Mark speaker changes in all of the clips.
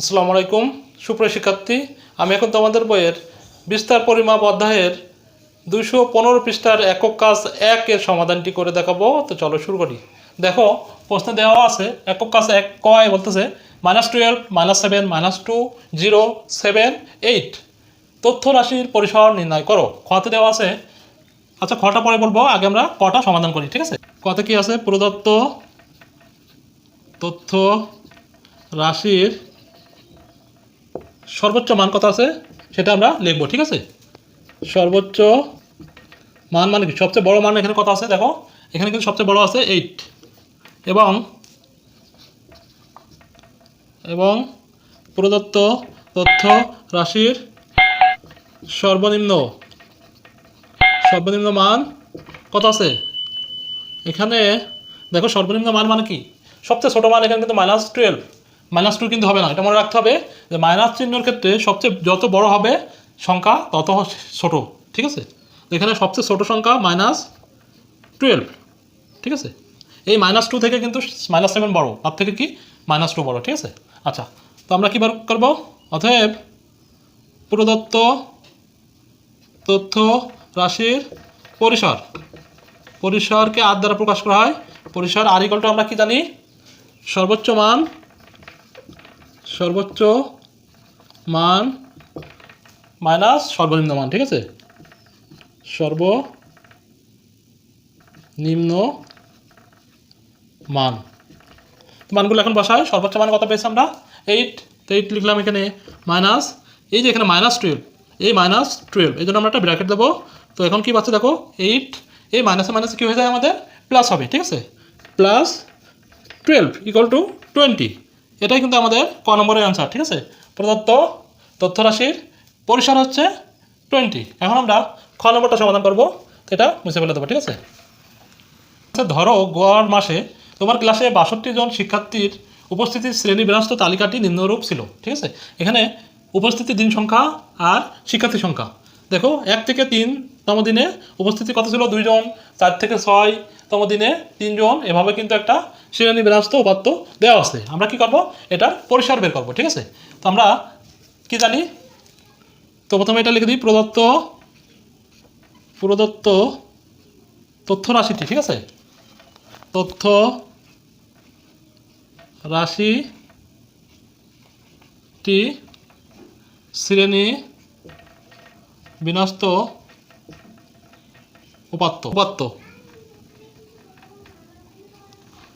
Speaker 1: আসসালামু আলাইকুম, সুপ্রিয় শিক্ষার্থী। আমি এখন তোমাদের বইয়ের বিস্তার পরিমাপ অধ্যায়ের দুশো পনেরো পৃষ্ঠার একক কাজ একের সমাধানটি করে দেখাবো। তো চলো শুরু করি। দেখো, প্রশ্নে দেওয়া আছে, একক কাজ এক কয় বলতেছে? Minus twelve, minus seven, minus two, zero, seven, eight. তথ্য রাশির পরিসর নির্ণয় করো। খতে দেওয়া আছে। আচ্ছা খটা পরে বলব, আগে আমরা কটা সমাধান করি, ঠিক আছে? কতে কি আছে? প্রদত্ত তথ্য রাশির সর্বোচ্চ মান কত আছে? সেটা আমরা লিখব, ঠিক আছে? সর্বোচ্চ মান মানে কি? সবচেয়ে বড় মান এখানে কত আছে? দেখো, এখানে কিন্তু সবচেয়ে বড় আছে এইট এবং এবং প্রদত্ত তথ্য রাশির সর্বনিম্ন সর্বনিম্ন মান কত আছে? এখানে, দেখো সর্বনিম্ন মান মানে কি? সবচেয়ে ছোটো মান এখানে কিন্তু মাইনাস টুয়েলভ মাইনাস টু কিন্তু হবে না। এটা মনে রাখতে হবে যে মাইনাস চিহ্নর ক্ষেত্রে সবচেয়ে যত বড় হবে সংখ্যা, তত ছোট, ঠিক আছে? এখানে সবচেয়ে ছোট সংখ্যা মাইনাস টুয়েলভ, ঠিক আছে? এই মাইনাস টু থেকে কিন্তু মাইনাস সেভেন বড়, তার থেকে কি? মাইনাস টু বড়, ঠিক আছে? আচ্ছা তো আমরা কী বার করব? অতএব প্রদত্ত তথ্য রাশির পরিসর। পরিসরকে আর দ্বারা প্রকাশ করা হয়। পরিসর আর ইকলটা আমরা কি জানি? সর্বোচ্চ মান সর্বোচ্চ মান মাইনাস সর্বনিম্ন মান, ঠিক আছে? সর্বনিম্ন মান। মানগুলো এখন বসায় সর্বোচ্চ মান কত পেয়েছি আমরা? এইট তো এইট লিখলাম এখানে মাইনাস, এই যে এখানে মাইনাস টুয়েলভ এই মাইনাস টুয়েলভ এই জন্য আমরা একটা ব্র্যাকেট দেবো। তো এখন কি পাচ্ছে দেখো? এইট এই মাইনাসে মাইনাসে কী হয়ে যায় আমাদের? প্লাস হবে, ঠিক আছে? Plus twelve equal to twenty এটাই কিন্তু আমাদের ক নম্বরের অ্যান্সার ঠিক আছে? প্রদত্ত তথ্য রাশির পরিসর হচ্ছে টোয়েন্টি এখন আমরা খ নম্বরটা সমাধান করব এটা মুছে ফেলে দেবো, ঠিক আছে? আচ্ছা ধরো গোয়ার মাসে তোমার ক্লাসে বাষট্টি জন শিক্ষার্থীর উপস্থিতির শ্রেণি বিন্যস্ত তালিকাটি নিম্নরূপ ছিল, ঠিক আছে? এখানে উপস্থিতির দিন সংখ্যা আর শিক্ষার্থী সংখ্যা। দেখো, এক থেকে তিন তম দিনে উপস্থিতি কত ছিল দুইজন, চার থেকে ছয় তম দিনে তিনজন, এভাবে কিন্তু একটা শ্রেণি বিন্যস্ত উপাত্ত দেওয়া আছে। আমরা কি করব? এটার পরিসর বের করব, ঠিক আছে? তো আমরা কি জানি? তো প্রথমে এটা লিখে দিই, প্রদত্ত প্রদত্ত তথ্য রাশিটি ঠিক আছে? তথ্য রাশিটি শ্রেণি বিনস্ত উপাত্ত উপাত্ত।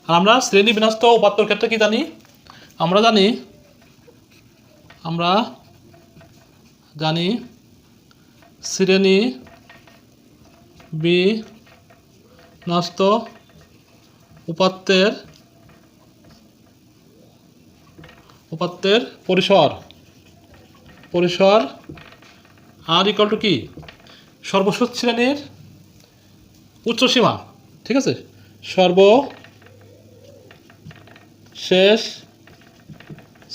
Speaker 1: আর আমরা শ্রেণি বিনস্ত উপাত্তর ক্ষেত্রে কি জানি? আমরা জানি আমরা জানি শ্রেণি বিনস্ত উপাত্তের উপাত্তের পরিসর পরিসর আর ইকাল টু কি? সর্বশেষ শ্রেণির উচ্চসীমা ঠিক আছে? সর্ব শেষ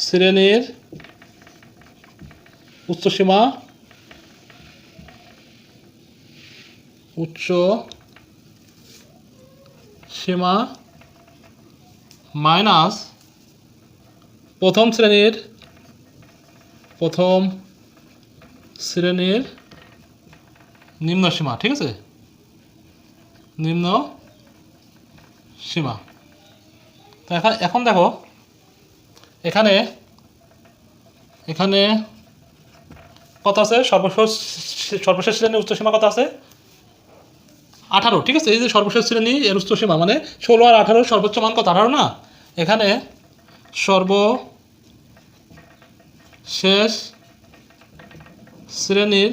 Speaker 1: শ্রেণির উচ্চসীমা উচ্চ সীমা মাইনাস প্রথম শ্রেণির প্রথম শ্রেণির নিম্ন সীমা, ঠিক আছে? নিম্ন সীমা। তো এখন দেখো, এখানে এখানে কত আছে? সর্বশেষ সর্বশেষ শ্রেণির উচ্চসীমা কত আছে? আঠারো, ঠিক আছে? এই যে সর্বশেষ শ্রেণি, এর উচ্চসীমা মানে ষোলো আর আঠারো সর্বোচ্চ মান কত? আঠারো না? এখানে সর্ব শেষ শ্রেণির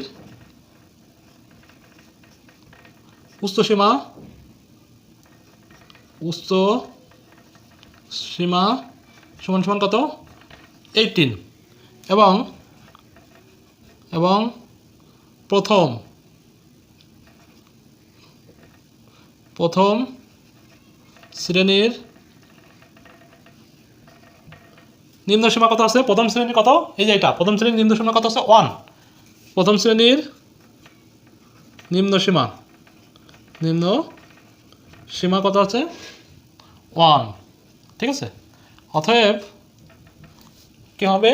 Speaker 1: উচ্চসীমা উচ্চ সীমা সমান সমান কত? এইটিন এবং এবং প্রথম প্রথম শ্রেণির নিম্ন সীমা কত আছে? প্রথম শ্রেণির কত? এই যে এটা, প্রথম শ্রেণির নিম্ন সীমা কত আছে? ওয়ান প্রথম শ্রেণির নিম্ন সীমা। নিম্ন সীমা কত আছে? ওয়ান। ঠিক আছে? অতএব কী হবে?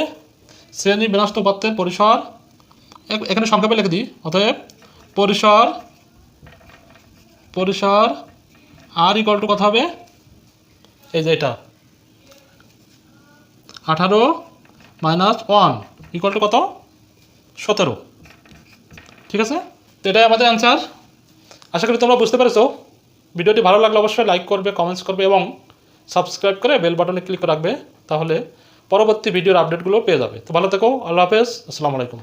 Speaker 1: শ্রেণি বিনষ্ট পত্রের পরিসর এখানে সংক্ষেপে লিখে দিই। অতএব পরিসর পরিসর আর ইকুয়াল টু কত হবে? এই যে এটা। আঠারো মাইনাস ওয়ান ইকুয়াল টু কত? সতেরো। ঠিক আছে? তো এটাই আমাদের অ্যান্সার আশা করি তোমরা বুঝতে পেরেছ। ভিডিওটি ভালো লাগলে অবশ্যই লাইক করবে কমেন্টস করবে এবং সাবস্ক্রাইব করে বেল বাটনে ক্লিক রাখবে, তাহলে পরবর্তী ভিডিওর আপডেটগুলো পেয়ে যাবে। তো ভালো থেকো, আল্লাহ হাফেজ, আসসালামু আলাইকুম।